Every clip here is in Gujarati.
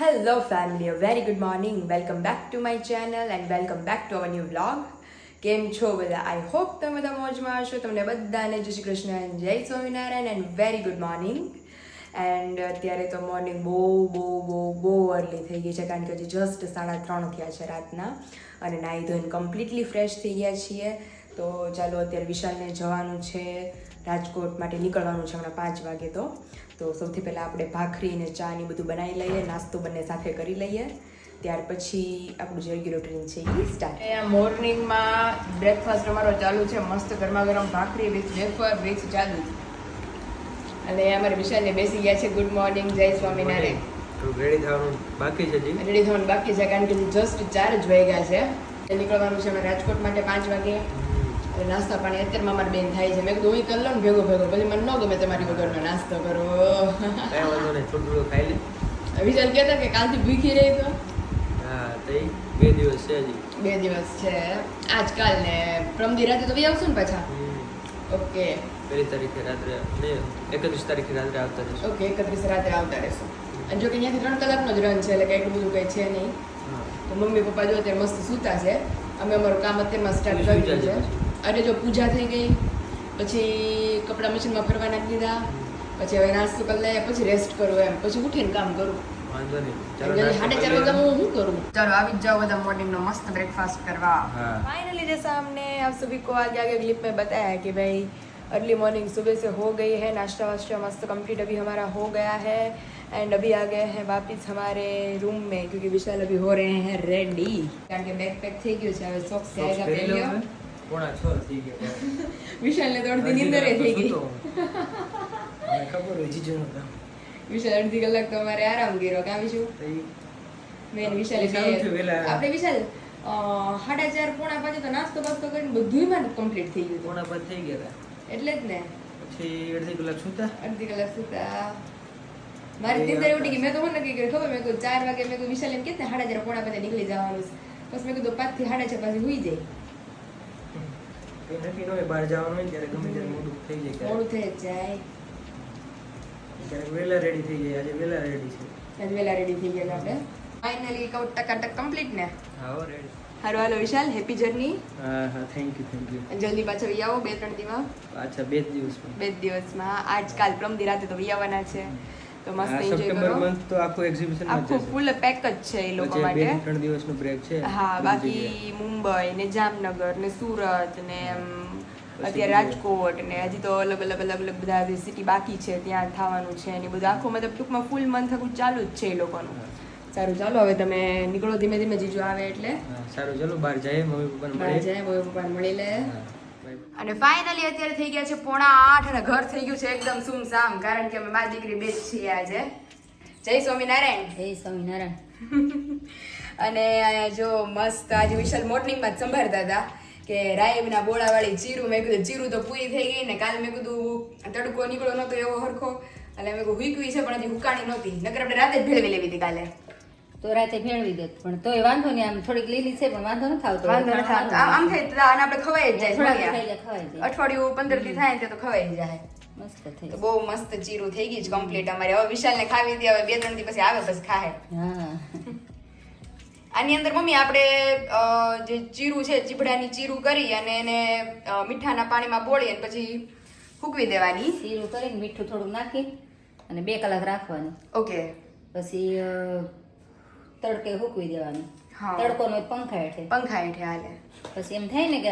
Hello family very good morning welcome back to my channel and welcome back to our new vlog કેમ છો બધા? આઈ હોપ તમે બધા મોજમાં હશો. તમને બધાને જય શ્રી કૃષ્ણ જય Swaminarayan and very good morning and અત્યારે તો મોર્નિંગ બહુ બહુ બહુ બહુ અર્લી થઈ ગઈ છે કારણ કે હજી જસ્ટ સાડા ત્રણ થયા છે રાતના અને નાહી ધોઈને કમ્પ્લીટલી ફ્રેશ થઈ ગયા છીએ. તો ચાલો અત્યારે વિશાલને જવાનું છે રાજકોટ માટે નીકળવાનું છે હમણાં પાંચ વાગે તો. તો સૌથી પહેલાં આપણે ભાખરી અને ચા ને બધું બનાવી લઈએ નાસ્તો બંને સાથે કરી લઈએ. ત્યાર પછી આપણું જે રેગ્યુલર ટ્રેન છે એ સ્ટાર્ટ મોર્નિંગમાં બ્રેકફાસ્ટ અમારો ચાલુ છે મસ્ત ગરમા ગરમ ભાખરી વિથ વેફર વિથ ચાલુ અને અમારે વિશાલને બેસી ગયા છે ગુડ મોર્નિંગ જય સ્વામિનારાયણ. રેડી થવાનું બાકી છે રેડી થવાનું બાકી છે કારણ કે જસ્ટ ચાર જ વાગ્યા છે. નીકળવાનું છે અમે રાજકોટ માટે પાંચ વાગે. અને નાસ્તા પાણી અત્યારમાં મારી બેન થાય છે. મેં કીધું હું કરી લો ને ભેગો ભેગો. પછી મને ન ગમે તમારી વગરનો નાસ્તો કરો. થોડું ખાઈ લે. વિચાર કહેતા કે કાલથી ભીખી રહી તો? હા તો બે દિવસ છે હજી. બે દિવસ છે. આજકાલ ને પ્રમદી રાતે તો આવશું ને પાછા? ઓકે. પહેલી તારીખે રાત્રે એકત્રીસ તારીખે રાત્રે આવતા રહેશું. ઓકે એકત્રીસ રાત્રે આવતા રહેશું. અને જો કે અહીંયાથી ત્રણ કલાકનો જ રન છે એટલે કંઈ એટલું બધું કંઈ છે નહીં. તો મમ્મી પપ્પા જો અત્યારે મસ્ત સૂતા છે. અમે અમારું કામ અત્યારમાં સ્ટાર્ટ કરી દીધું છે. અરે જો પૂજા થઈ ગઈ પછી કપડાં મશીનમાં ફરવા નાખી દીધા પછી હવે નાસ્તો કરી લઈએ પછી રેસ્ટ કરું એમ પછી ઉઠીને કામ કરું વાંધો નહીં સાડા ચાર વાગે હું શું કરું ચાલો આવી જ જાઓ બધા મોર્નિંગ નો મસ્ત ब्रेकफास्ट करवा हाँ। फाइनली जैसा हमने आप सभी को आगे आगे क्लिप में बताया कि भाई अर्ली मॉर्निंग सुबह से हो गई है नाश्ता वाश्ता मस्त कंप्लीट अभी हमारा हो गया है एंड अभी आ गए हैं वापस हमारे रूम में क्योंकि विशाल अभी हो रहे हैं रेडी કારણ કે બેગ પેક થઈ ગયું છે હવે સોક્સ Socks આયેગા પહેરી પહેલી લઉં ને? પોણા છ થઈ ગયા. વિશાલ ને તો અડધી નીંદરે થઈ ગઈ. ખબર હોય જીજુનું કામ. વિશાલ અડધી કલાક તમારે આરામ કર્યો. કામ વિશુ મેન વિશાલ આપણે વિશાલ સાડા ચાર પોણા પાંચે તો નાસ્તો બાસ્તો કરીને બધું માં કમ્પ્લીટ થઈ ગયું પોણા પાંચ થઈ ગયા એટલે જ ને. પછી અડધી કલાક સુતા. અડધી કલાક સુતા. મારી નિંદર ઉઠી ગઈ. મેં તો મને નક્કી કર્યું ખબર? મેં કીધું ચાર વાગે મેં કીધું વિશાલ એમ કે સાડા ચાર પોણા પાંચે નીકળી જવાનું? પછી મેં કીધું પાંચથી સાડા છ પાછી હુઈ જાય. કંઈ નક્કી ન હોય બહાર જવાનું હોય ત્યારે ગમે ત્યારે મોડું થઈ જાય મોડું થઈ જાય. ક્યારેક વહેલા રેડી થઈ જાય આજે વહેલા રેડી છે. આજ વહેલા રેડી થઈ ગયા આપણે. ફાઇનલી ટકાટક કમ્પ્લીટ ને. હા રેડી હારું હાલો વિશાલ હેપી જર્ની હા હા થેન્ક યુ થેન્ક યુ જલ્દી પાછા વી આવો બે ત્રણ દિવસ. અચ્છા બે દિવસમાં. બે દિવસમાં. આજ આજકાલ પ્રમદી રાતે તો વી આવવાના છે. તો મસ્ત એન્જોય કરો. મંથ તો આખો એક્ઝિબિશન આખું ફૂલ પેક જ છે એ લોકો બે માટે. ત્રણ દિવસનો બ્રેક છે હા બાકી મુંબઈ ને જામનગર ને સુરત ને અત્યારે રાજકોટ ને હજી તો અલગ અલગ અલગ અલગ બધા સિટી બાકી છે ત્યાં થવાનું છે ને બધું. આખું મતલબ ટૂંકમાં ફૂલ મંથ આખું ચાલુ જ છે એ લોકોનું. સારું ચાલો હવે તમે નીકળો ધીમે ધીમે જીજુ આવે એટલે. સારું ચાલો બહાર જઈએ મમ્મી પપ્પાને મળીએ. જાય મમ્મી પપ્પાને મળી લે. અને ફાઇનલી અત્યારે થઈ ગયા છે પોણા આઠ અને ઘર થઈ ગયું છે એકદમ સુમસામ કારણ કે અમે મારી દીકરી બે જ છીએ આજે. જય સ્વામિનારાયણ. જય સ્વામિનારાયણ. અને જો મસ્ત આજે વિશાલ મોર્નિંગમાં જ સંભાળતા હતા કે રાયબના બોળાવાળી જીરું મેં કીધું જીરું તો પૂરી થઈ ગઈ ને કાલે મેં કીધું તડકો નીકળ્યો નહોતો એવો હરખો એટલે મેં કીધું હુકવી છે પણ હજી હુકાણી નહોતી. નકર આપણે રાતે જ ભેળવી લેવી હતી કાલે. તો રાતે ભેળવી દેત પણ તોય વાંધો નહીં આમ થોડીક લીલી છે પણ વાંધો નથી આવતો. વાંધો નથી આવતો. આમ થાય અને આપણે ખવાઈ જ જાય અઠવાડિયું પંદર દી થાય તો ખવાઈ જ જાય. મસ્ત થઈ બહુ મસ્ત જીરું થઈ ગઈ છે કમ્પ્લીટ અમારે. હવે વિશાલને ખાવી દે હવે બે ત્રણ દી પછી આવે પછી ખાય. આની અંદર મમ્મી આપણે જે ચીરું છે ચીભડાની ચીરું કરી અને એને મીઠાના પાણીમાં બોળી અને પછી ફૂકવી દેવાની. ચીરું કરીને મીઠું થોડું નાખી અને બે કલાક રાખવાની. ઓકે. પછી તડકે હૂકવી દેવાનું. તડકો નો પંખા હેઠે. પંખા હેઠે હાલે. પછી એમ થાય ને કે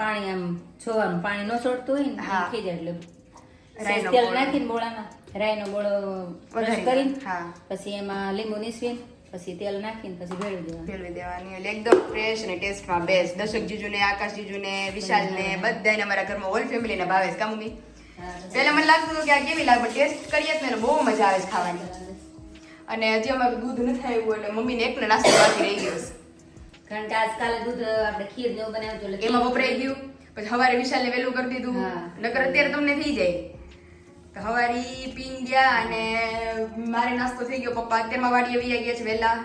પાણી આમ જોવાનું પાણી નો છોડતું હોય ને નાખી જાય એટલે તેલ નાખીને બોળામાં રાઈનો બોળો કરીને પછી એમાં લીંબુ નીસવીને પછી તેલ નાખીને પછી ભેળવી દેવાનું. ભેળવી દેવાની એટલે એકદમ ફ્રેશ અને ટેસ્ટમાં બેસ્ટ દશક જીજુને આકાશ જીજુને વિશાલને બધાને. અમારા ઘરમાં હોલ ફેમિલીને ભાવે છે કામુમી પહેલા મને લાગતું હતું કે આ કેવી લાગે ટેસ્ટ કરીએ તો બહુ મજા આવે છે ખાવાની. અને હજી અમારું દૂધ નથી આવ્યું એટલે મમ્મીને એકને નાસ્તો બાકી રહી ગયો છે. કારણ કે આજકાલ દૂધ આપણે ખીર જેવું બનાવ્યું હતું એટલે એમાં વપરાઈ ગયું. પછી હવારે વિશાલને વહેલું કરી દીધું. નકર અત્યારે તમને થઈ જાય. તો હવારી પીન ગયા અને મારે નાસ્તો થઈ ગયો. પપ્પા અત્યારમાં વાડીએ વહી ગયા છે વહેલા.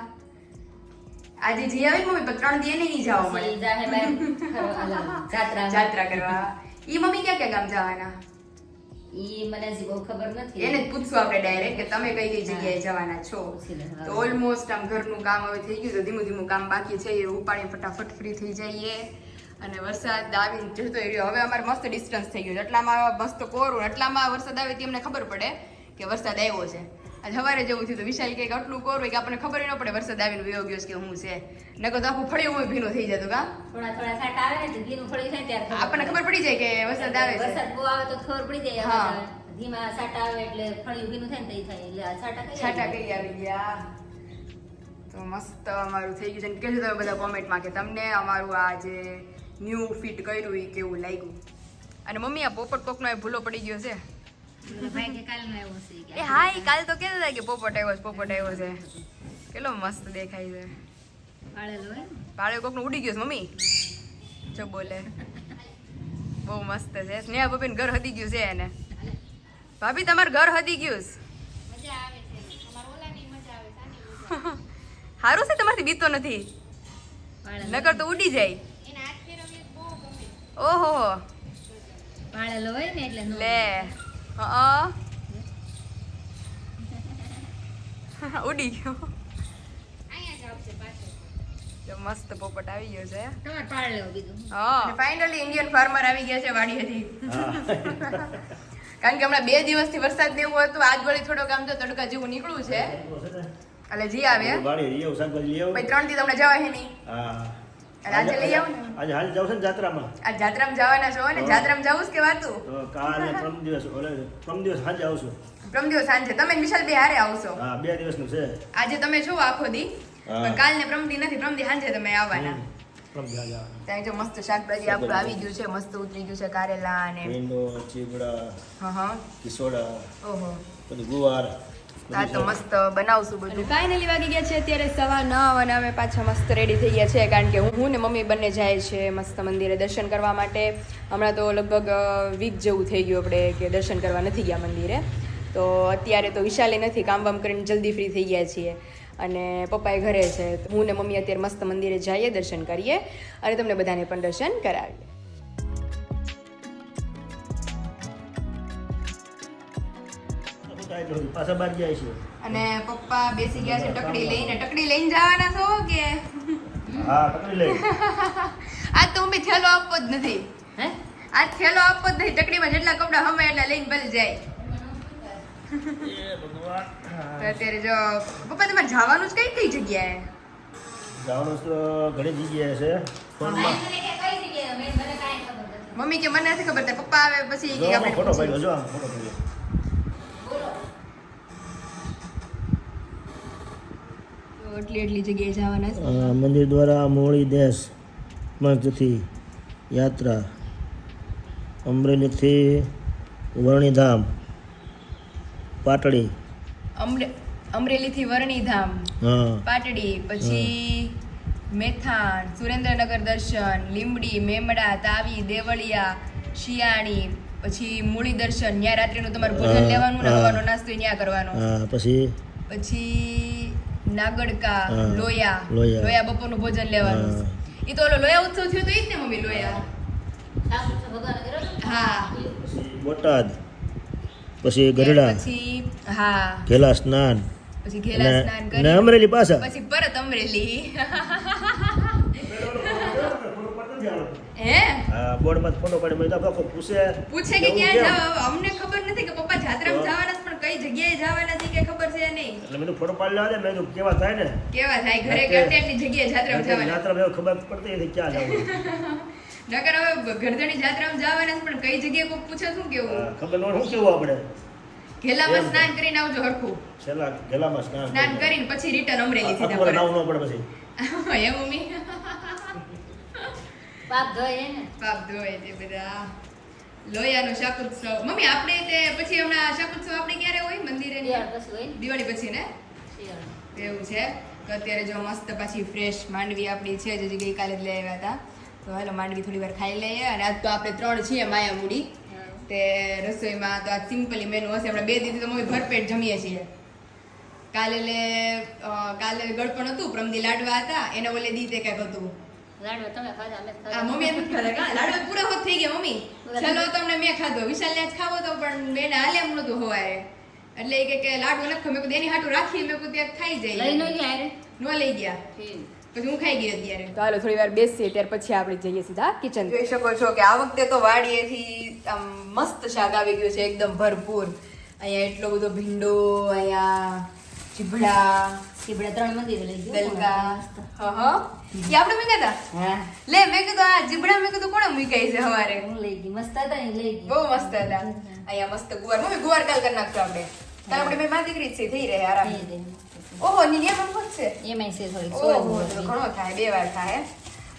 આજે જઈ આવી મમ્મી પણ ત્રણ દી નહીં જાવ મળે. જાત્રા જાત્રા કરવા. ઈ મમ્મી ક્યાં ક્યાં ગામ જવાના? ઈ મને હજી બહુ ખબર નથી. એને પૂછશું આપણે ડાયરેક્ટ કે તમે કઈ કઈ જગ્યાએ જવાના છો. તો ઓલમોસ્ટ આમ ઘરનું કામ હવે થઈ ગયું તો ધીમું ધીમું કામ બાકી છે. એ ઉપાડી ફટાફટ ફ્રી થઈ જઈએ. અને વરસાદ આવી જતો રહ્યો. હવે અમારે મસ્ત ડિસ્ટન્સ થઈ ગયું એટલામાં મસ્ત કોરું એટલામાં વરસાદ આવે તે અમને ખબર પડે કે વરસાદ આવ્યો છે. આજ સવારે જેવું થયું તો વિશાલ કંઈક આટલું કોરું કે આપણને ખબર ન પડે વરસાદ આવીને વયો ગયો છે કે હું છે. નકર તો આખું ફળિયું હું ભીનું થઈ જતું કા? થોડા થોડા છાંટા આવે ને તો ભીનું પડી થાય ત્યારે આપણને ખબર પડી જાય કે વરસાદ આવે છે. વરસાદ બહુ આવે તો ખબર પડી જાય હા. ધીમા છાંટા આવે એટલે ફળિયું ભીનું થાય ને તઈ થાય. એટલે છાંટા કઈ છાટા કઈ આવી ગયા? તો મસ્ત અમારું થઈ ગયું છે. અને કહેજો તમે બધા કોમેન્ટમાં કે તમને અમારું આ જે ન્યૂ ફિટ કર્યું એ કેવું લાગ્યું? અને મમ્મી આ પોપટ કોકનો એ ભૂલો પડી ગયો છે. એ હા એ કાલ તો કેતા હતા કે પોપટ આવ્યો છે પોપટ આવ્યો છે કેટલો મસ્ત દેખાય છે પાળેલો કોકનું કોકનું ઉડી ગયું છે મમ્મી જો બોલે બહુ મસ્ત છે સ્નેહા પપ્પીને ઘર હદી ગયું છે એને ભાભી તમારું ઘર હદી ગયું છે સારું છે તમારથી બીતો નથી નકર તો ઉડી જાય ઓહો લે હં. ઉડી ગયો. જો મસ્ત પોપટ આવી ગયો છે. તમારે પાળ લેવો બીજું. હા. ફાઇનલી ઇન્ડિયન ફાર્મર આવી ગયા છે વાડી હતી કારણ કે હમણાં બે દિવસથી વરસાદ એવું હતું આજ વળી થોડોક આમ તો તડકા જેવું નીકળ્યું છે. એટલે જી આવે. પછી ત્રણ દી તમને જવા હે નહીં. આજે લઈ આવું ને. આજે હાલ જાવ છે ને જાત્રામાં. આ જાત્રામાં જવાના છો ને? જાત્રામાં જવું કે વાતું? તો કાલે પ્રમ દિવસ ઓલે પ્રમ દિવસ સાંજે આવશો. પ્રમ દિવસ સાંજે. તમે વિશાલ બે હારે આવશો. હા બે દિવસનું છે. આજે તમે છો આખો દી. પણ કાલ ને પ્રમદી નથી. પ્રમદી સાંજે તમે આવવાના. પ્રમ. ત્યાં જો મસ્ત શાકભાજી આપણું આવી ગયું છે. મસ્ત ઉતરી ગયું છે કારેલા અને ભીંડો ચીબડા હા હા. કિસોડા ઓહો. પછી ગુવાર. આ તો મસ્ત બનાવશું બધું. ફાઇનલી વાગી ગયા છે અત્યારે સવા નવ અને અમે પાછા મસ્ત રેડી થઈ ગયા છે, કારણ કે હું ને મમ્મી બંને જાય છે મસ્ત મંદિરે દર્શન કરવા માટે. હમણાં તો લગભગ વીક જેવું થઈ ગયું આપણે કે દર્શન કરવા નથી ગયા મંદિરે. તો અત્યારે તો વિશાલે નથી, કામ વામ કરીને જલ્દી ફ્રી થઈ ગયા છીએ. અને પપ્પાએ ઘરે છે. હું ને મમ્મી અત્યારે મસ્ત મંદિરે જઈએ, દર્શન કરીએ અને તમને બધાને પણ દર્શન કરાવીએ. બધું? પાછા બહાર જાય છે. અને પપ્પા બેસી ગયા છે ટકડી લઈને. ટકડી લઈને જવાના છો કે? હા ટકડી લઈ આ તો મેં થેલો આપવો જ નથી. હે? આ થેલો આપવો જ નથી. ટકડીમાં જેટલા કપડા હમે એટલા લઈને ભલે જાય. તો અત્યારે જો પપ્પા તમારે જવાનું જ કઈ કઈ જગ્યાએ? જવાનું તો ઘણી જગ્યાએ છે. મમ્મી કે મને નથી ખબર પપ્પા આવે પછી ફોટો. પાડ્યો જો ફોટો પાડ્યો બોલો તો એટલી એટલી જગ્યાએ જવાના છે. મંદિર દ્વારા મોળી દેશ મસ્જથી યાત્રા અમરેલીથી વરણીધામ પાટડી. અમરે- અમરેલીથી વરણીધામ પાટડી પછી મેથાણ સુરેન્દ્રનગર દર્શન લીંબડી મેમડા તાવી દેવળિયા શિયાળી પછી મૂળી દર્શન ત્યાં રાત્રિનું તમારે ભોજન લેવાનું ને. નાસ્તો ત્યાં કરવાનો. પછી પછી નાગડકા લોયા લોયા. લોયા બપોરનું ભોજન લેવાનું. એ તો ઓલો લોયા ઉત્સવ થયો તો ઈ જ ને મમ્મી લોયા? હા. બોટાદ. પછી ગરડા પછી હા. ઘેલા સ્નાન. પછી ઘેલા સ્નાન કરી. ને અમરેલી પાછા. પછી પરત અમરેલી. હે? બોર્ડમાં ફોટો પાડી મેં તો પૂછે. પૂછે કે ક્યાં? જાવ? અમને ખબર નથી કે પપ્પા જાત્રામાં? જવાના પણ કઈ જગ્યાએ જવાના ખબર છે નહીં? એટલે મેં ફોટો પાડી લેવા દે મેં કેવા થાય ને? કેવા થાય? ઘરે કરતે એટલી જગ્યાએ જાત્રા જવાના. જાત્રા મેં ખબર પડતી નથી ક્યાં જવું. નકર હવે ગરદણી જાત્રામાં જવાના છે, પણ કઈ જગ્યાએ કોઈ પૂછે શું કેવું? ખબર ન શું કેવું આપણે? ઘેલામાં સ્નાન કરીને આવજો હરખું. છેલ્લા ઘેલામાં સ્નાન સ્નાન કરીને. પછી રિટર્ન અમરેલી સીધા પરત. નાવું ન પડે પછી. એ મમ્મી. પાપ ધોય ને પાપ ધોય છે બધા. લોયાનો શાકોત્સવ. મમ્મી આપણે તે પછી હમણાં શાકોત્સવ આપણે ક્યારે હોય? મંદિરે દિવાળી પછી ને? એવું છે. તો અત્યારે જો મસ્ત પાછી ફ્રેશ માંડવી આપણી છે જે ગઈકાલે જ લઈ આવ્યા હતા. તો હાલો માંડવી થોડી વાર ખાઈ લઈએ. અને આજ તો આપણે ત્રણ છીએ માયા મૂડી તે રસોઈમાં તો આજ સિમ્પલી મેનુ હશે. હમણાં બે દીધી તો મમ્મી ભરપેટ જમીએ છીએ. કાલે કાલે ગળપણ હતું પ્રમદી લાડવા હતા. એને ઓલે દી કંઈક હતું. લાડવા તમે ખાધા અમે આ મમ્મી એમ ખાધા કા? લાડવા પૂરા હોત થઈ ગયા મમ્મી. ચલો તમને મેં ખાધો. વિશાલ ને ખાવો તો પણ મેં હાલે એમ નતું હોવાય. એટલે કે કે લાડુ નથી ખાવ. મેં કીધું એની હાટું રાખી. મેં કીધું ત્યાં ખાઈ જાય. લઈ ન ગયા અરે નો લઈ ગયા. પછી હું ખાઈ ગઈ અત્યારે. તો હાલો થોડી વાર બેસીએ ત્યાર પછી આપણે જઈએ સીધા કિચન જોઈ શકો છો કે આ વખતે તો વાડીએથી આમ મસ્ત શાક આવી ગયું છે એકદમ ભરપૂર. અહીંયા એટલો બધો ભીંડો અહીંયા ચીભડા સીબડા ત્રણ મંદિરે લઈ ગયો. ગલકા હ હ આપણે મૂક્યા હતા હા. લે મેં કીધું આ જીબડા મેં કીધું કોણે મૂકાઈ છે હવારે હું લઈ ગઈ. મસ્ત હતા ને લઈ ગઈ. બહુ મસ્ત હતા. અહીંયા મસ્ત ગુવાર. મમ્મી ગુવાર કાલ કરી નાખજો આપણે. કાલ આપણે બે માં દીકરી છે થઈ રહે આરામ. ઓહો ની એમ મફત છે? એમાંય છે થોડીક. ઓહો તો ઘણો થાય બે વાર થાય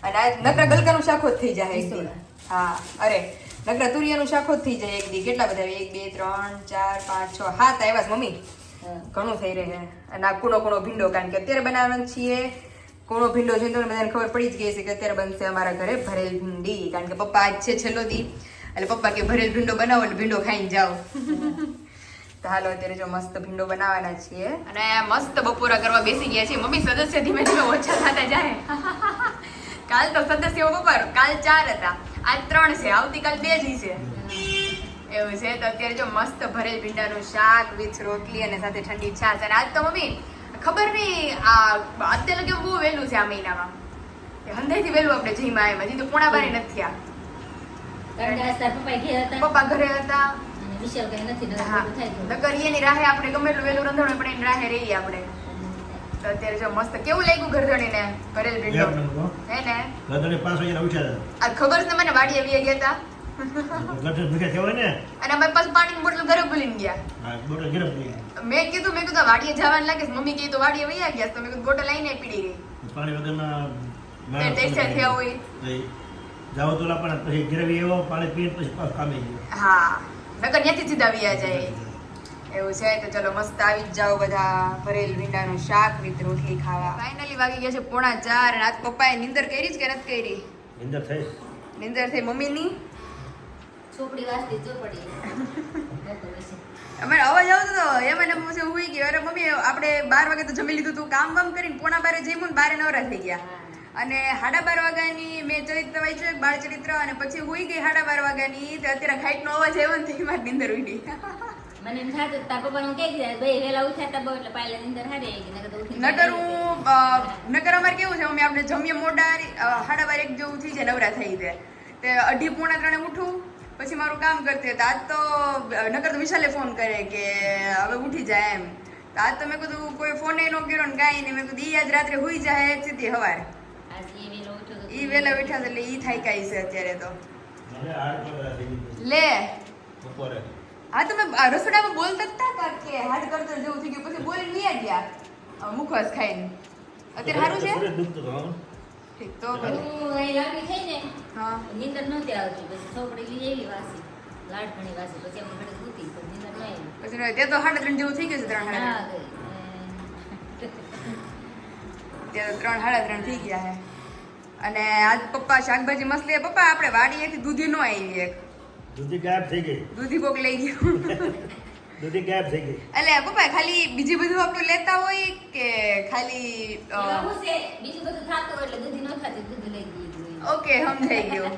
અને આ નકરા ગલકાનું જ થઈ જાય. હા અરે નકરા તુરિયાનું જ થઈ જાય એક દી. કેટલા બધા? એક બે ત્રણ ચાર પાંચ છ. હાથ આવ્યા મમ્મી. ઘણું થઈ રહે અને આ કૂણો કૂણો ભીંડો કારણ કે અત્યારે બનાવવાનો છીએ. કૂણો ભીંડો છે તો બધાને ખબર પડી જ ગઈ છે કે અત્યારે બનશે અમારા ઘરે ભરેલ ભીંડી. કારણ કે પપ્પા આજ છે છેલ્લો દી. એટલે પપ્પા કે ભરેલ ભીંડો બનાવો એટલે ભીંડો ખાઈને જાઓ. તો હાલો અત્યારે જો મસ્ત ભીંડો બનાવવાના છીએ. અને મસ્ત બપોરા કરવા બેસી ગયા છીએ. મમ્મી સદસ્ય ધીમે ધીમે ઓછા થતા જાય. કાલ તો સદસ્યો બપોર કાલ ચાર હતા. આજ ત્રણ છે. આવતીકાલ બે જ છે. એવું છે? તો અત્યારે જો મસ્ત ભરેલ ભીંડાનું શાક વિથ રોટલી અને સાથે ઠંડી છાશ. અને આજ તો મમ્મી ખબર નહીં આ અત્યારે કેવું બહુ વહેલું છે આ મહિનામાં. હંધાઈથી વહેલું આપણે જઈમાં આવ્યા. હજી તો પોણા બારે નથી તારા પપ્પા હતા. પપ્પા ઘરે હતા. એની રાહે આપણે ગમે એટલું વહેલું રંધણ પણ એની રાહે રહીએ આપણે. તો અત્યારે જો મસ્ત કેવું લાગ્યું ઘરધણીને ભરેલ એક ભીંડો. હે. ને? પાંચ ઉઠ્યા આ ખબર છે મને? વાડીએ વી ગયા હતા. ને? અને પાણીની બોટલ ઘરે ભૂલીને ગયા. મેં કીધું મેં કીધું વાડીએ જવાનું લાગે છે. મમ્મી કીધું વાડીએ વૈયા ગયા તો મેં કીધું બોટલ લઈને પીડી ગઈ પાણી વગરના ટેસ્ટ થયા હોય. નહીં. તો લાપા પછી ગરવી એવો પાણી પીને પછી કામે ગયો હા. નકર ત્યાંથી સીધા વ્યા જાય. એવું છે તો ચલો મસ્ત આવી જ જાઓ બધા ભરેલ ભીંડાનું શાક વિથ રોટલી ખાવા. ફાઇનલી વાગી ગયા છે પોણા ચાર અને આજ પપ્પાએ નીંદર કરી જ કે નથી કરી? નિંદર થઈ. મમ્મી થઈ મમ્મીની? ચોપડી અમારે અવાજ આવતો હતો. એમાં ને હું ગયો. અરે મમ્મી આપણે બાર વાગે તો જમી લીધું તું. કામ વામ કરીને પોણા બારે જમ્યું બારે નવરા થઈ ગયા. અને સાડા બાર વાગ્યાની મેં ચરિત્ર વાંચ્યું બાળ ચરિત્ર અને પછી હુઈ ગઈ હાડા બાર વાગ્યાની. તો અત્યારે ખાઈટનો અવાજ આવ્યો ને તો જ નીંદર ઉડી. મને એમ થાતું તાર પપ્પા હું કહી દીધા ભાઈ વેલા ઉઠ્યા બહુ એટલે પાયલા નીંદર હારી આવી ગઈ નકર તો હું નકર અમારે કેવું છે? મમ્મી આપણે જમીએ મોડા હાડા બાર એક જેવું થઈ જાય નવરા થઈ જાય. તે અઢી પોણા ત્રણે ઉઠું પછી મારું કામ કરતી હતી આજ તો નકર તો વિશાલે ફોન કરે કે હવે ઉઠી જાય એમ. તો આજ તો મેં કીધું કોઈ ફોને નો કર્યો ને કાંઈ નહીં. મેં કીધું ઈ આજ રાત્રે હોઈ જાય સીધી હવાર. એ વેલો ઈ વેલા બેઠા છે એટલે ઈ થાય કાઈ છે અત્યારે તો. લે. હા તમે આ રસોડામાં બોલતા હતા કે હાથ કરતો જેવું થઈ ગયું. પછી બોલી નહીં ગયા. મુખવાસ ખાઈને. અત્યારે સારું છે? ઠીક તો હું અહીં લાંબી થઈ ને હા. નીંદર નહોતી આવતી. પછી ચોપડી લઈ એવી વાસી. લાડ વાસી. પછી અમે ઘડી સૂતી. પણ નીંદર ન આવી પછી તે તો સાડા ત્રણ જેવું થઈ ગયું છે ત્રણ ત્રણ. તે તો ત્રણ સાડા ત્રણ થઈ ગયા હે અને આજ પપ્પા શાકભાજી મસ્ત લે પપ્પા આપણે વાડીએથી દૂધી નો આવી એક. દૂધી ગાયબ થઈ ગઈ. દૂધી કોક લઈ ગયું. દૂધી ગાયબ થઈ ગઈ. એટલે પપ્પા ખાલી બીજી બધું આપણે લેતા હોય કે ખાલી બીજું બધું થાતું એટલે દૂધી ન ખાતી દૂધ લઈ ગઈ ઓકે સમજાઈ ગયું.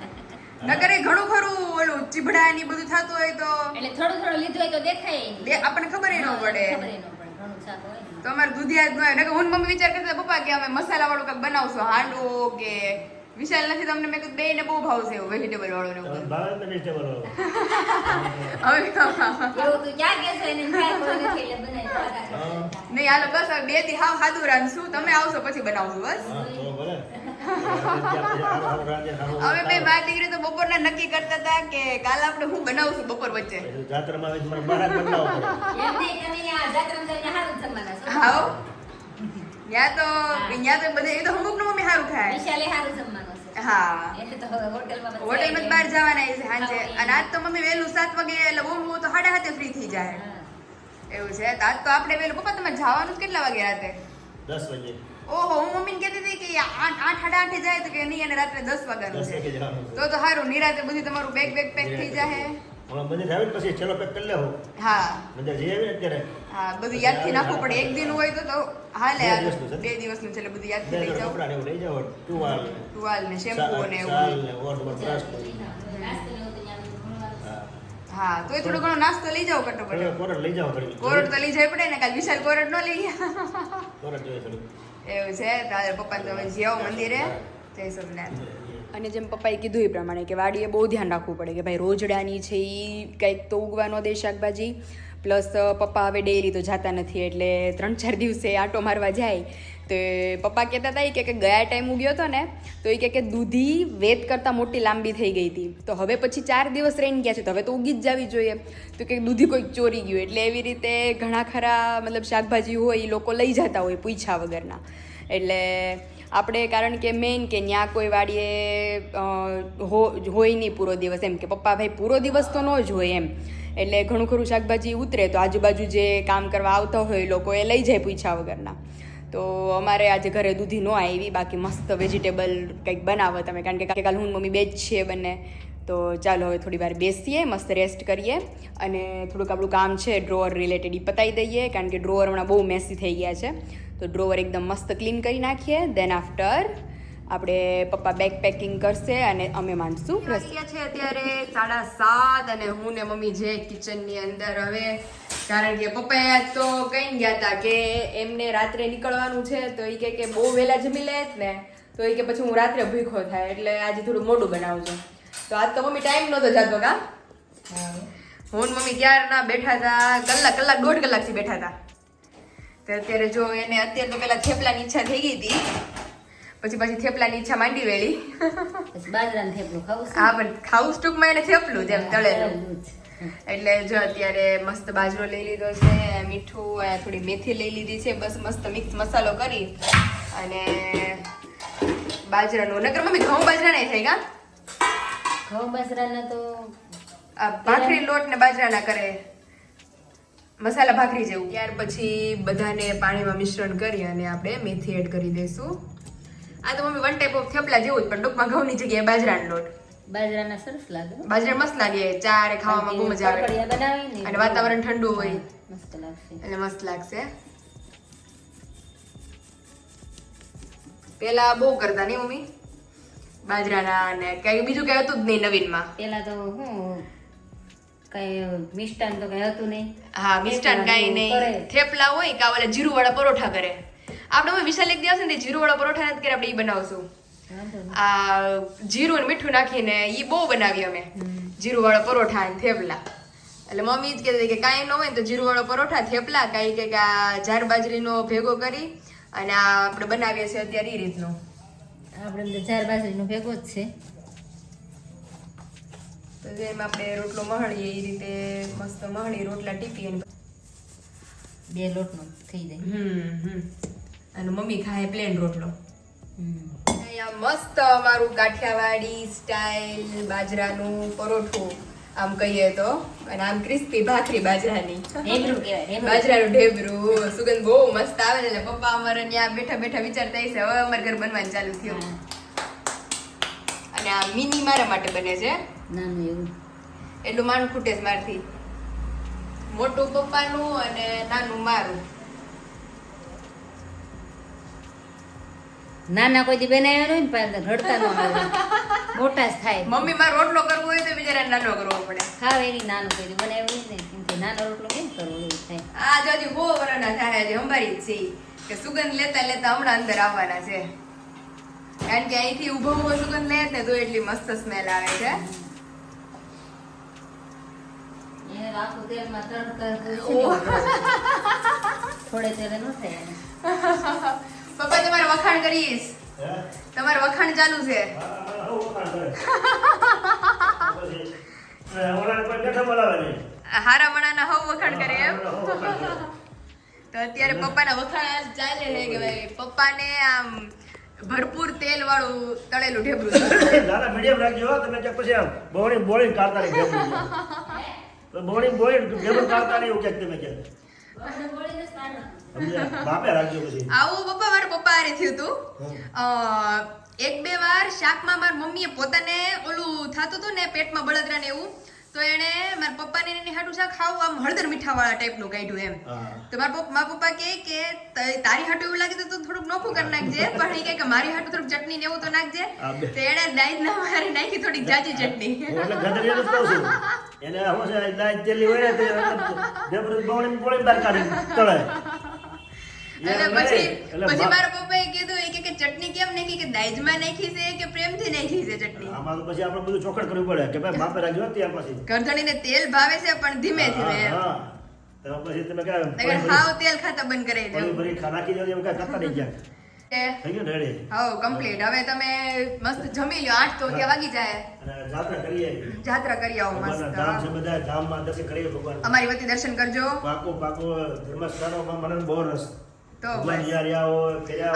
નગરે ઘણું ખરું ઓલું ચીભડા ની બધું થતું હોય તો. એટલે થોડું થોડું લીધું હોય તો દેખાય આપણને ખબર ન પડે. ય ન પડે ઘણું શાક તો અમારે દૂધિયા જ ન હોય. નકર હું મમ્મી વિચાર કરતા પપ્પા કે અમે મસાલા વાળું કંઈક બનાવશું હાંડવો કે વિશાલ નથી તમને મેં કીધું બેયને બહુ ભાવશે એવું વેજીટેબલ વાળો ને ભાવે ને vegetable વાળો? હવે એવું તું ક્યાં કહેશો એને ખાય કોઈ નથી એટલે બનાવી ખાતા હા. ખાતા. નહીં હાલો બસ બેથી હાવ સાદું રાંધશું તમે આવશો પછી બનાવશું બસ. હારું હારું હારું હવે હારું બે બાર દીકરી તો બપોરના નક્કી કરતા હતા કે કાલ આપણે હું બનાવશું બપોર વચ્ચે જાત્રામાં આવી તમારે બહાર જ એમ નહીં તમે અહીંયા જાત્રામાં જઈને હારું જમવાના છો. હાવ યા તો યા તો બધે એ તો અમુક મમ્મી સારું ખાય વિશાલે હારું જમવાનું છે હા. એટલે તો હવે હોટલમાં બહાર જવાના છે સાંજે. અને આજ તો મમ્મી વહેલું સાત વાગે એટલે બહુ તો સાડા હાથે ફ્રી થઈ જાય. એવું છે? આજ તો આપણે વહેલું પપ્પા તમે જવાનું કેટલા વાગે રાતે? દસ વાગે. ઓહો હું મમ્મીને કહેતી હતી કે આઠ આઠ સાડા આઠે જાય તો કે નહીં અને રાત્રે દસ વાગ્યાનું છે. છે. તો તો સારું નિરાતે બધું તમારું બેગ બેગ પેક થઈ જાય હમણાં મંદિર આવે ને પછી છેલ્લો પેક કરી લેવો. હા. મંદિર જઈ આવી અત્યારે. હા બધું યાદથી નાખવું પડે. એક દિન હોય તો તો હાલે બે. દિવસનું છે. દિવસનું છે એટલે બધું યાદથી લઈ જાવ જાઓ. કપડાં એવું લઈ જાઓ ટુવાલ ટુવાલ ને શેમ્પુ ને એવું ને ઓર ઓર બ્રશ ને. તો ત્યાં ભણવાનું. હા. તોય થોડો ઘણો નાસ્તો લઈ જાઓ કટો કોરડ લઈ જાવ થોડી કોરડ તો લઈ જાય પડે ને કાલ વિશાલ કોરડ ન લઈ ગયા. કોરડ જોઈએ થોડી એવું છે? તારે પપ્પા તમે જીઓ મંદિરે. જય સોમનાથ. અને જેમ પપ્પાએ કીધું એ પ્રમાણે કે વાડીએ બહુ ધ્યાન રાખવું પડે કે ભાઈ રોજડાની છે એ કંઈક તો ઉગવા ન દે શાકભાજી, પ્લસ પપ્પા હવે ડેરી તો જાતા નથી એટલે ત્રણ ચાર દિવસે આટો મારવા જાય. તો પપ્પા કહેતા હતા એ કે ગયા ટાઈમ ઉગ્યો હતો ને, તો એ કે દૂધી વેત કરતાં મોટી લાંબી થઈ ગઈ હતી તો હવે પછી ચાર દિવસ રહીને ગયા છે, તો હવે તો ઉગી જ જવી જોઈએ. તો કે દૂધી કોઈક ચોરી ગયું એટલે એવી રીતે ઘણા ખરા મતલબ શાકભાજી હોય એ લોકો લઈ જતા હોય પૂછા વગરના. એટલે આપણે કારણ કે મેઇન કે ત્યાં કોઈ વાડીએ હોય નહીં પૂરો દિવસ એમ કે પપ્પા ભાઈ પૂરો દિવસ તો ન જ હોય એમ. એટલે ઘણું ખરું શાકભાજી ઉતરે તો આજુબાજુ જે કામ કરવા આવતા હોય લોકો એ લઈ જાય પૂછ્યા વગરના. તો અમારે આજે ઘરે દૂધી ન આવી, બાકી મસ્ત વેજીટેબલ કંઈક બનાવો તમે. કારણ કે કાલ હું મમ્મી બે જ છીએ બંને. તો ચાલો હવે થોડી વાર બેસીએ, મસ્ત રેસ્ટ કરીએ અને થોડુંક આપણું કામ છે ડ્રોવર રિલેટેડ એ પતાવી દઈએ. કારણ કે ડ્રોવર હમણાં બહુ મેસી થઈ ગયા છે. તો ડ્રોવર એકદમ મસ્ત ક્લીન કરી નાખીએ. દેન આફ્ટર આપણે પપ્પા બેગ પેકિંગ કરશે અને અમે માંડશું રસિયા છે અત્યારે સાડા સાત અને હું ને મમ્મી જે કિચનની અંદર હવે. કારણ કે પપ્પાએ આજ તો કહીને ગયા હતા કે એમને રાત્રે નીકળવાનું છે તો એ કે કે બહુ વહેલા જમી લે જ ને તો એ કે પછી હું રાત્રે ભૂખો થાય એટલે આજે થોડું મોડું બનાવજો તો આજ તો મમ્મી ટાઈમ નહોતો જાતો કા? હું. મમ્મી ક્યારના બેઠા હતા કલાક કલાક દોઢ કલાકથી બેઠા હતા તો અત્યારે જો એને અત્યારે તો પેલા થેપલાની ઈચ્છા થઈ ગઈ હતી. પછી પછી થેપલાની ઈચ્છા માંડી વેળી બાજરાનું થેપલું ખાવું હા પણ ખાવું ટૂંકમાં એને થેપલું જેમ તળેલું એટલે જો અત્યારે મસ્ત બાજરો લઈ લીધો છે મીઠું થોડી મેથી લઈ લીધી છે બસ મસ્ત મિક્સ મસાલો કરી અને બાજરાનું નકર મમ્મી ઘઉં બાજરા નહીં થાય કા? ઘઉં બાજરાના તો આ ભાખરી લોટ ને બાજરાના કરે. મસાલા ભાખરી જેવું. ત્યાર પછી બધાને પાણીમાં મિશ્રણ કરી અને આપણે મેથી એડ કરી દઈશું. આ તો mummy one type of thepla જેવું જ પણ ટૂંકમાં ઘઉંની જગ્યાએ બાજરાનો લોટ. બાજરાના સરસ લાગે. બાજરા મસ્ત લાગે ચારે ખાવામાં બહુ મજા આવે. અને વાતાવરણ ઠંડુ હોય. મસ્ત લાગશે. એટલે મસ્ત લાગશે. પેલા બહુ કરતા નહીં મમ્મી? બાજરાના અને કઈ બીજું કઈ હતું જ નહીં નવીનમાં. પેલા તો હું કઈ મિષ્ટાન તો કઈ હતું નહીં. હા મિષ્ટાન કાંઈ નહીં. થેપલા હોય કા ઓલા જીરું વાળા પરોઠા કરે. આપણે હવે વિશાલ એક દિવસ ને જીરું વાળા પરોઠા નથી કરે આપણે એ બનાવશું. આ જીરું ને મીઠું નાખીને ઈ બહુ બનાવી અમે. જીરું વાળા પરોઠા અને થેપલા. એટલે મમ્મી જ કહેતી કે કાંઈ ન હોય તો જીરું વાળો પરોઠા થેપલા કાંઈ કે આ જાર બાજરીનો ભેગો કરી અને આ આપણે બનાવીએ છીએ અત્યારે એ રીતનું. આપણે જાર બાજરીનો ભેગો જ છે. તો જેમ આપણે રોટલો મહળીએ એ રીતે મસ્ત મહળી રોટલા ટીપી અને બે લોટનો થઈ જાય. હમ હમ. અને મમ્મી ખાય પ્લેન રોટલો. હમ. અહીંયા મસ્ત અમારું કાઠિયાવાડી સ્ટાઇલ બાજરાનું પરોઠું આમ કહીએ તો. અને આમ ક્રિસ્પી ભાખરી બાજરાની. બાજરાનું ઢેબરું. સુગંધ બહુ મસ્ત આવે છે. એટલે પપ્પા અમારે ત્યાં બેઠા બેઠા વિચારતા હશે હવે અમારે ઘર બનવાનું ચાલુ થયું. અને આ મિની મારા માટે બને છે. નાનું એવું. એટલું માન ખૂટે છે મારથી. મોટું પપ્પાનું અને નાનું મારું. નાના કોઈ દી બનાવ્યા હોય ને પણ રડતા ન આવે. મોટા જ થાય. મમ્મી મારે રોટલો કરવો હોય તો બિચારા નાનો કરવો પડે. ખાવ એની નાનો કોઈ દી બનાવ્યું હોય ને કેમ કે નાનો રોટલો કેમ કરવો એવું થાય. આ જો હજી બહુ વરાના થાય હજી અંબારી છે કે સુગંધ લેતા લેતા હમણાં અંદર આવવાના છે. કારણ કે અહીંથી ઊભો ઊભો સુગંધ લે ને તો એટલી મસ્ત સ્મેલ આવે છે. એને આખું તેલમાં તળતા થોડે તેલે ન થાય પપ્પા તમારે વખાણ કરીશ. તમારે વખાણ ચાલુ છે. હારા મણાના હવ વખાણ કરે એમ. તો અત્યારે પપ્પાના વખાણ આજ ચાલે છે કે ભાઈ પપ્પાને આમ ભરપૂર તેલ વાળું તળેલું ઢેબરું દાદા મીડિયમ રાખજો તમે પછી આમ બોળી બોળી કાઢતા. તો બોણી બોણી ભેગું કાઢતા નહીં એવું તમે કે બાપે રાખજો પછી. આવું પપ્પા મારા પપ્પા હારે થયું હતું. એક બે વાર શાકમાં મારી મમ્મીએ પોતાને ઓલું થતું હતું ને પેટમાં બળતરા ને એવું. તો એણે મારા પપ્પાને એની હાટું શાક ખાવું આમ હળદર મીઠા વાળા ટાઈપનું કાઢ્યું એમ. તો મારા પપ્પા મારા પપ્પા કહે કે તારી હાટું એવું લાગે તો તું થોડુંક નોખું કરી નાખજે પણ એ કહે કે મારી હાટું થોડુંક ચટણી ને એવું તો નાખજે. તો એણે ડાઈન ના મારે નાખી થોડીક જાજી ચટણી. એને શું છે, તેલી હોય ને તો જબરદસ્ત બોળી બોળી બહાર કાઢી તળે. એમ પછી પછી મારા પપ્પાએ કીધું એ કે કે ચટણી કેમ નાખી? કે દાઈજમાં નાખી છે કે પ્રેમથી નાખી છે ચટણી? આમાં તો પછી આપણે બધું ચોખડ કરવું પડે કે ભાઈ માપે રાખજો ત્યાર પછી. ગરધણીને તેલ ભાવે છે પણ ધીમે ધીમે હા, હા. તો પછી તમે કહે, હાવ તેલ ખાતા બંધ કરી ફરી- ભરી ખા નાખી દેજો એમ કરતા નહીં ગયા થઈ ગયું ને હવ કમ્પ્લીટ હવે તમે મસ્ત જમી લ્યો. આઠ તો ત્યાં વાગી જાય. અને જાત્રા કરી આવો ભગવાનના ધામ છે બધા ધામમાં દર્શન કરીએ ભગવાન અમારી વતી દર્શન કરજો. પાકો પાકો ધર્મસ્થાનોમાં મને બહુ રસ. તો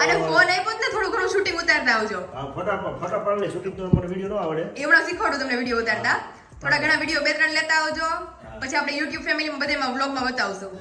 અને ફોન આપ્યો ને થોડું ઘણું શૂટિંગ ઉતારતા આવજો. હા, ફોટા ફોટા શૂટિંગ તો મને વીડિયો ન આવડે. એવડો શીખવાડું તમને વિડિયો ઉતારતા. થોડા ઘણા વીડિયો બે ત્રણ લેતા આવજો. પછી આપણે યુટ્યુબ ફેમિલીમાં બધેમાં વ્લોગમાં બતાવશું.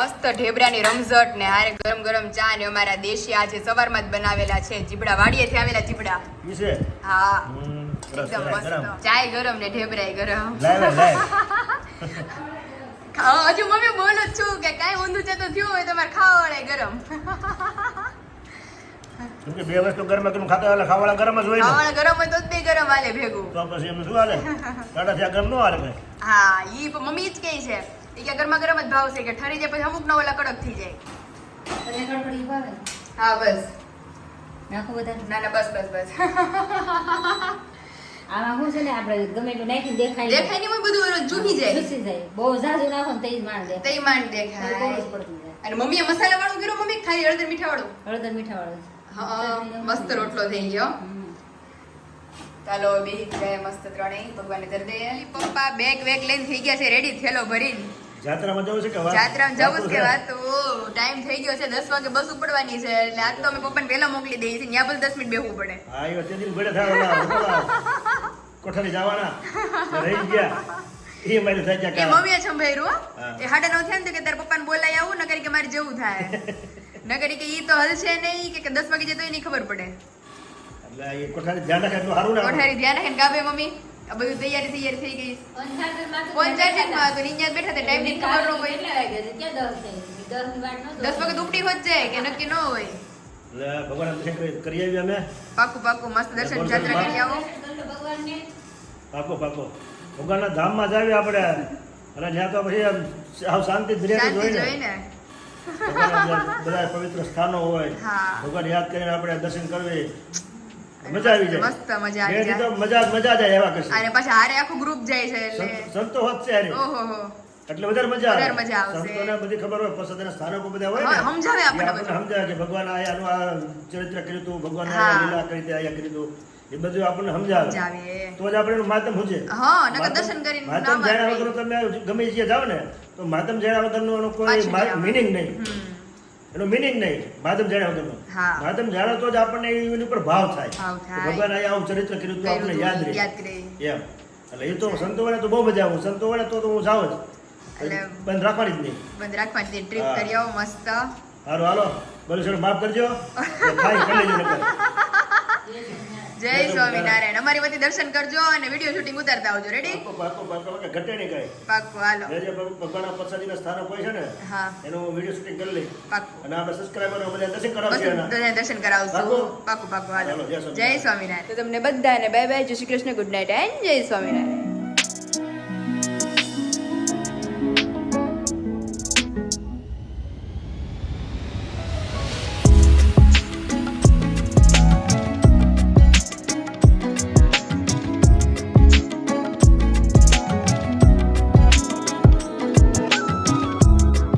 મસ્ત ઢેબરાની રમઝટ ને હારે ગરમ ગરમ ચા ને અમારા દેશી આજે સવારમાં જ બનાવેલા છે. ચીબડા વાડીએથી આવેલા ચીપડા હા. એકદમ. મસ્ત. ચાય ગરમ ને ઢેબરાય ગરમ. હજુ મમ્મી બોલું જ છું કે કાંઈ ઊંધું છે તો થયું હોય તમારે ખાવા વાળા ગરમ. કેમ કે બે વસ્તુ ગરમ ગરમ ખાતા હોય ખાવાળા ગરમ જ હોય ખાવાળા ગરમ હોય તો જ બે ગરમ હાલે ભેગું. તો પછી એમ શું હાલે? ટાટા થયા ગરમ ન હાલે હા ઈ મમ્મી જ કહે છે. ઈ કે ગરમા ગરમ જ ભાવશે કે ઠરી જાય પછી અમુક ના ઓલા કડક થઈ જાય? હા બસ. નાખો બધા ના ના બસ બસ બસ. આમાં શું છે ને આપણે ગમે એટલું નાખી દેખાય દેખાય નહીં બધું જૂની જાય. ચૂસી જાય. બહુ ઝાઝું નાખો ને તઈ માંડ દે તઈ માંડ દેખાય. અને મમ્મીએ મસાલા વાળું કર્યું? મમ્મી ખાલી હળદર મીઠા વાળું હળદર મીઠા વાળું હા મસ્ત રોટલો થઈ ગયો. ચાલો બે જાય મસ્ત ત્રણેય. ભગવાનને દર્દે પપ્પા બેગ વેગ લઈને થઈ ગયા છે રેડી થેલો ભરીને. જાત્રામાં જવું છે કે વાત? જાત્રામાં જવું કે વાત ટાઈમ થઈ ગયો છે દસ વાગે બસ ઉપડવાની છે. એટલે આજ તો અમે પપ્પાને પહેલા મોકલી દઈએ છીએ ત્યાં પણ 10 મિનિટ બેહવું પડે. હા, એ તે દિન ભેળા થયા કોઠારી જવાના. રહી ગયા. એ મારી થઈ ગયા મમ્મીએ સંભાળ્યું હો. એ હાડા નવ થયા ને કે તારા પપ્પાને બોલાય આવું નકરી કે મારે જવું થાય. નકરી કે ઈ તો હલશે નહીં કે- કે દસ વાગે જતો ખબર પડે. એટલે એ કોઠારી ધ્યાન રાખે સારું ને. કોઠારી ધ્યાન રાખીને ગાવે મમ્મી. આ બધું તૈયારી તૈયારી થઈ ગઈ. પંચાયતમાં તો અહીંયા બેઠા હતા. ટાઈમની ખબર ન હોય. દસ થઈ ગઈ? દસની વાટ નહોતો. દસ વાગે તો ઉપડી હોત જાય કે નક્કી ન હોય. એટલે ભગવાનના દર્શન કરી- આવી અમે. પાકું પાકું. મસ્ત દર્શન જાત્રા કરી આવો. પાકો પાકો. ભગવાનના ધામમાં જાવી આપણે. અને જ્યાં તો પછી આમ શાંતિ જ રહેતી જ હોય જોઈ ને ને. ભગવાનના જ્યાં બધા પવિત્ર સ્થાનો હોય ભગવાન યાદ કરીને આપણે દર્શન કરવી. મજા આવી જાય મસ્ત મજા આવી જાય મજા મજા જ એવા કરશે અને પછી હારે આખું ગ્રુપ જાય છે એટલે સંતો હોત હારે. ઓહો એટલે વધારે મજા આવે મજા આવશે. સંતોને બધી ખબર હોય પસંદના સ્થાનકો બધા હોય સમજાવે આપણને એ બધું. સમજાવે કે ભગવાન આ ચરિત્ર કર્યું હતું ભગવાન. લીલા કરી આયા કર્યું એ બધું આપણને સમજાવે તો જ આપણે માધ્યમ સમજે હા, નકર દર્શન કરીને માધ્યમ જાણ્યા વગર તમે ગમે જ્યાં જાઓ ને તો માધ્યમ જાણ્યા વગરનો કોઈ. મિનિંગ નહીં. એનો મિનિંગ નહીં. માધ્યમ જાણ્યા વગરનો હા. માધ્યમ જાણો તો જ આપણને એની ઉપર ભાવ થાય. ભગવાન અહીંયા આવું ચરિત્ર કર્યું હતું આપણે યાદ રહે. એમ. એટલે એ તો સંતો વડે તો બહુ મજા આવું. સંતો વડે તો તો હું જાઉં જ. એટલે- બંધ રાખવાની જ નહીં. બંધ રાખવાની ટ્રીપ કરી આવો મસ્ત. હાલો હાલો. બોલો સર માફ કરજો. ખાઈ કરી લેજો નકર. જય સ્વામિનારાયણ. અમારી વતી દર્શન કરજો અને વીડિયો શૂટિંગ ઉતારતા આવજો. રેડી પાકો, પાકો, પાકો, કે ઘટે નહીં કઈ. પાકો હાલો. જે જે ભગ- ભગવાનના પ્રસાદીના સ્થાનો કોઈ છે ને હા. એનો વીડિયો શૂટિંગ કરી લઈ પાકો. અને આપણે સબસ્ક્રાઈબરો બધા દર્શન કરાવજો દર્શન કરાવશું. પાકો? પાકું પાકું હાલો. હાલો, જય સ્વામિનારાયણ. જય સ્વામિનારાયણ. તો તમને બધાને બાય બાય જય Shri Krishna. Good night and જય સ્વામિનારાયણ.